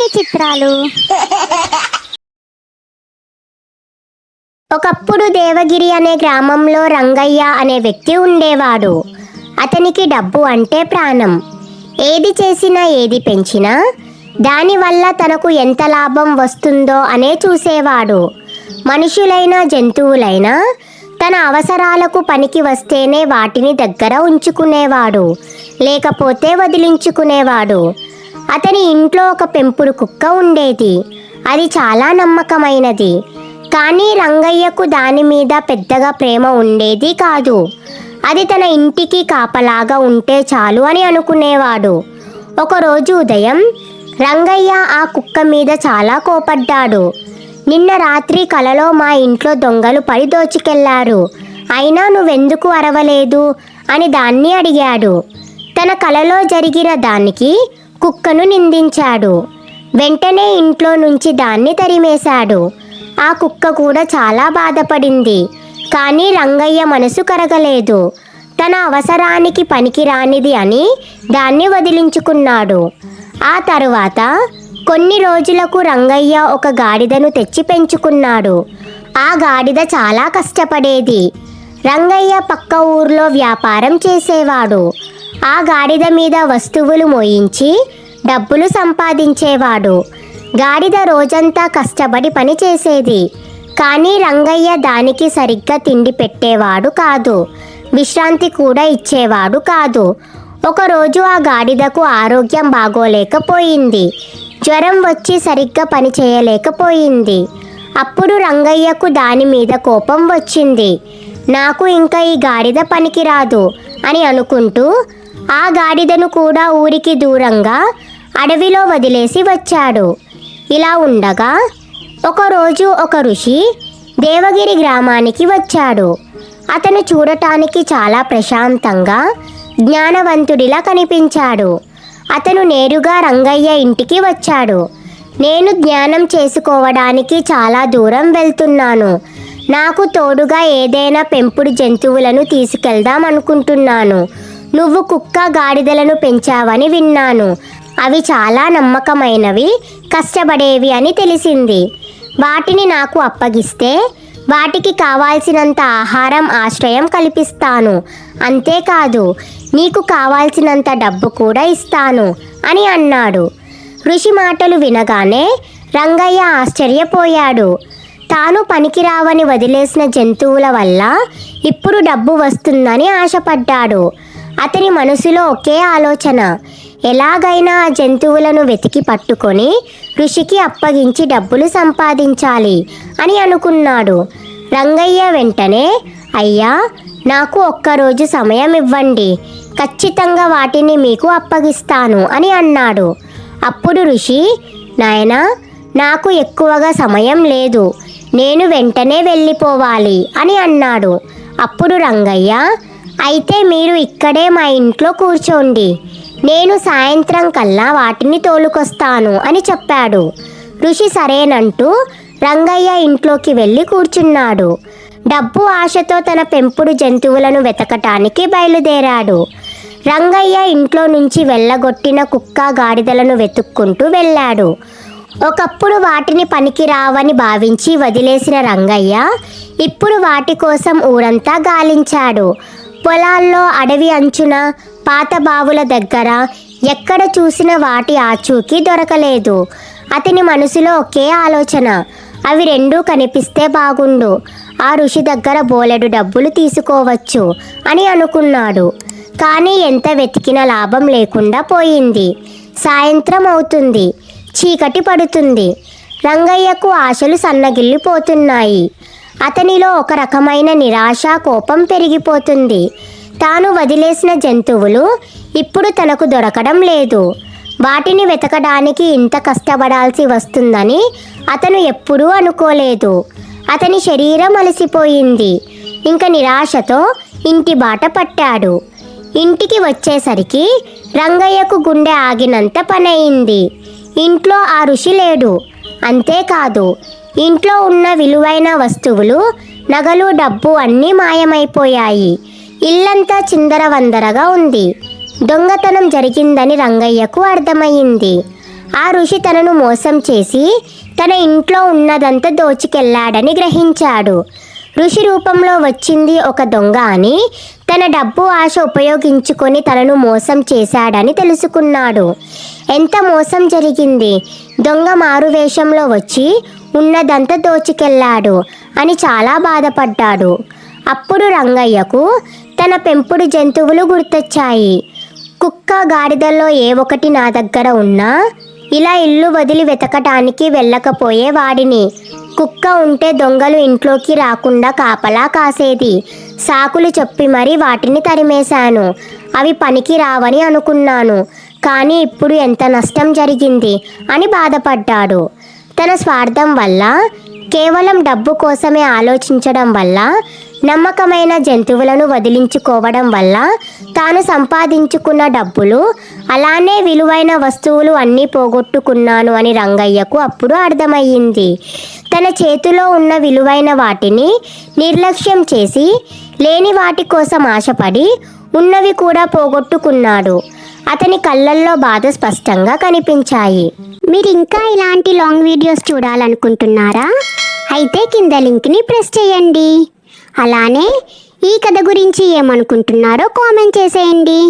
కొన్ని చిత్రాలు? ఒకప్పుడు దేవగిరి అనే గ్రామంలో రంగయ్య అనే వ్యక్తి ఉండేవాడు. అతనికి డబ్బు అంటే ప్రాణం. ఏది చేసినా ఏది పెంచినా దానివల్ల తనకు ఎంత లాభం వస్తుందో అనే చూసేవాడు. మనుషులైనా జంతువులైనా తన అవసరాలకు పనికి వస్తేనే వాటిని దగ్గర ఉంచుకునేవాడు. లేకపోతే వదిలించుకునేవాడు. అతని ఇంట్లో ఒక పెంపుడు కుక్క ఉండేది. అది చాలా నమ్మకమైనది. కానీ రంగయ్యకు దాని మీద పెద్దగా ప్రేమ ఉండేది కాదు. అది తన ఇంటికి కాపలాగా ఉంటే చాలు అని అనుకునేవాడు. ఒకరోజు ఉదయం రంగయ్య ఆ కుక్క మీద చాలా కోపడ్డాడు. నిన్న రాత్రి కలలో మా ఇంట్లో దొంగలు పడి దోచుకెళ్ళారు. అయినా నువ్వెందుకు అరవలేదు? అని దాన్ని అడిగాడు. తన కలలో జరిగిన దానికి కుక్కను నిందించాడు. వెంటనే ఇంట్లో నుంచి దాన్ని తరిమేశాడు. ఆ కుక్క కూడా చాలా బాధపడింది. కానీ రంగయ్య మనసు కరగలేదు. తన అవసరానికి పనికిరానిది అని దాన్ని వదిలించుకున్నాడు. ఆ తరువాత కొన్ని రోజులకు రంగయ్య ఒక గాడిదను తెచ్చి పెంచుకున్నాడు. ఆ గాడిద చాలా కష్టపడేది. రంగయ్య పక్క ఊర్లో వ్యాపారం చేసేవాడు. ఆ గాడిద మీద వస్తువులు మోయించి డబ్బులు సంపాదించేవాడు. గాడిద రోజంతా కష్టపడి పని చేసేది. కానీ రంగయ్య దానికి సరిగ్గా తిండి పెట్టేవాడు కాదు. విశ్రాంతి కూడా ఇచ్చేవాడు కాదు. ఒకరోజు ఆ గాడిదకు ఆరోగ్యం బాగోలేకపోయింది. జ్వరం వచ్చి సరిగ్గా పని చేయలేకపోయింది. అప్పుడు రంగయ్యకు దాని మీద కోపం వచ్చింది. నాకు ఇంకా ఈ గాడిద పనికిరాదు అని అనుకుంటూ ఆ గాడిదను కూడా ఊరికి దూరంగా అడవిలో వదిలేసి వచ్చాడు. ఇలా ఉండగా ఒకరోజు ఒక ఋషి దేవగిరి గ్రామానికి వచ్చాడు. అతను చూడటానికి చాలా ప్రశాంతంగా జ్ఞానవంతుడిలా కనిపించాడు. అతను నేరుగా రంగయ్య ఇంటికి వచ్చాడు. నేను జ్ఞానం చేసుకోవడానికి చాలా దూరం వెళ్తున్నాను. నాకు తోడుగా ఏదైనా పెంపుడు జంతువులను తీసుకెళ్దాం అనుకుంటున్నాను. నువ్వు కుక్క గాడిదలను పెంచావని విన్నాను. అవి చాలా నమ్మకమైనవి కష్టపడేవి అని తెలిసింది. వాటిని నాకు అప్పగిస్తే వాటికి కావాల్సినంత ఆహారం ఆశ్రయం కల్పిస్తాను. అంతేకాదు నీకు కావాల్సినంత డబ్బు కూడా ఇస్తాను అని అన్నాడు. ఋషి మాటలు వినగానే రంగయ్య ఆశ్చర్యపోయాడు. తాను పనికిరావని వదిలేసిన జంతువుల వల్ల ఇప్పుడు డబ్బు వస్తుందని ఆశపడ్డాడు. అతని మనసులో ఒకే ఆలోచన. ఎలాగైనా ఆ జంతువులను వెతికి పట్టుకొని ఋషికి అప్పగించి డబ్బులు సంపాదించాలి అని అనుకున్నాడు. రంగయ్య వెంటనే అయ్యా నాకు ఒక్కరోజు సమయం ఇవ్వండి. ఖచ్చితంగా వాటిని మీకు అప్పగిస్తాను అని అన్నాడు. అప్పుడు ఋషి నాయనా నాకు ఎక్కువగా సమయం లేదు. నేను వెంటనే వెళ్ళిపోవాలి అని అన్నాడు. అప్పుడు రంగయ్య అయితే మీరు ఇక్కడే మా ఇంట్లో కూర్చోండి. నేను సాయంత్రం కల్లా వాటిని తోలుకొస్తాను అని చెప్పాడు. ఋషి సరేనంటూ రంగయ్య ఇంట్లోకి వెళ్ళి కూర్చున్నాడు. డబ్బు ఆశతో తన పెంపుడు జంతువులను వెతకటానికి బయలుదేరాడు. రంగయ్య ఇంట్లో నుంచి వెళ్ళగొట్టిన కుక్క గాడిదలను వెతుక్కుంటూ వెళ్ళాడు. ఒకప్పుడు వాటిని పనికి రావని భావించి వదిలేసిన రంగయ్య ఇప్పుడు వాటి కోసం ఊరంతా గాలించాడు. పొలాల్లో అడవి అంచున పాత బావుల దగ్గర ఎక్కడ చూసిన వాటి ఆచూకీ దొరకలేదు. అతని మనసులో ఒకే ఆలోచన అవి రెండూ కనిపిస్తే బాగుండు. ఆ ఋషి దగ్గర బోలెడు డబ్బులు తీసుకోవచ్చు అని అనుకున్నాడు. కానీ ఎంత వెతికినా లాభం లేకుండా పోయింది. సాయంత్రం అవుతుంది చీకటి పడుతుంది. రంగయ్యకు ఆశలు సన్నగిల్లిపోతున్నాయి. అతనిలో ఒక రకమైన నిరాశ కోపం పెరిగిపోతుంది. తాను వదిలేసిన జంతువులు ఇప్పుడు తనకు దొరకడం లేదు. వాటిని వెతకడానికి ఇంత కష్టపడాల్సి వస్తుందని అతను ఎప్పుడూ అనుకోలేదు. అతని శరీరం అలసిపోయింది. ఇంక నిరాశతో ఇంటి బాట పట్టాడు. ఇంటికి వచ్చేసరికి రంగయ్యకు గుండె ఆగినంత పనయింది. ఇంట్లో ఆ ఋషి లేడు. అంతేకాదు ఇంట్లో ఉన్న విలువైన వస్తువులు నగలు డబ్బు అన్నీ మాయమైపోయాయి. ఇల్లంతా చిందరవందరగా ఉంది. దొంగతనం జరిగిందని రంగయ్యకు అర్థమయ్యింది. ఆ ఋషి తనను మోసం చేసి తన ఇంట్లో ఉన్నదంతా దోచుకెళ్ళాడని గ్రహించాడు. ఋషి రూపంలో వచ్చింది ఒక దొంగ అని తన డబ్బు ఆశ ఉపయోగించుకొని తనను మోసం చేశాడని తెలుసుకున్నాడు. ఎంత మోసం జరిగింది? దొంగ మారు వేషంలో వచ్చి ఉన్నదంతా దోచుకెళ్ళాడు అని చాలా బాధపడ్డాడు. అప్పుడు రంగయ్యకు తన పెంపుడు జంతువులు గుర్తొచ్చాయి. కుక్క గాడిదల్లో ఏ ఒకటి నా దగ్గర ఉన్నా ఇలా ఇల్లు వదిలి వెతకటానికి వెళ్ళకపోయే వాడిని. కుక్క ఉంటే దొంగలు ఇంట్లోకి రాకుండా కాపలా కాసేది. సాకులు చెప్పి మరీ వాటిని తరిమేశాను. అవి పనికి రావని అనుకున్నాను. కానీ ఇప్పుడు ఎంత నష్టం జరిగింది అని బాధపడ్డాడు. తన స్వార్థం వల్ల కేవలం డబ్బు కోసమే ఆలోచించడం వల్ల నమ్మకమైన జంతువులను వదిలించుకోవడం వల్ల తాను సంపాదించుకున్న డబ్బులు అలానే విలువైన వస్తువులు అన్నీ పోగొట్టుకున్నాను అని రంగయ్యకు అప్పుడు అర్థమయ్యింది. తన చేతిలో ఉన్న విలువైన వాటిని నిర్లక్ష్యం చేసి లేని వాటి కోసం ఆశపడి ఉన్నవి కూడా పోగొట్టుకున్నాడు. అతని కళ్ళల్లో బాధ స్పష్టంగా కనిపించాయి. మీరు ఇంకా ఇలాంటి లాంగ్ వీడియోస్ చూడాలనుకుంటున్నారా? అయితే కింద లింక్ని ప్రెస్ చేయండి. అలానే ఈ కథ గురించి ఏమనుకుంటున్నారో కామెంట్ చేసేయండి.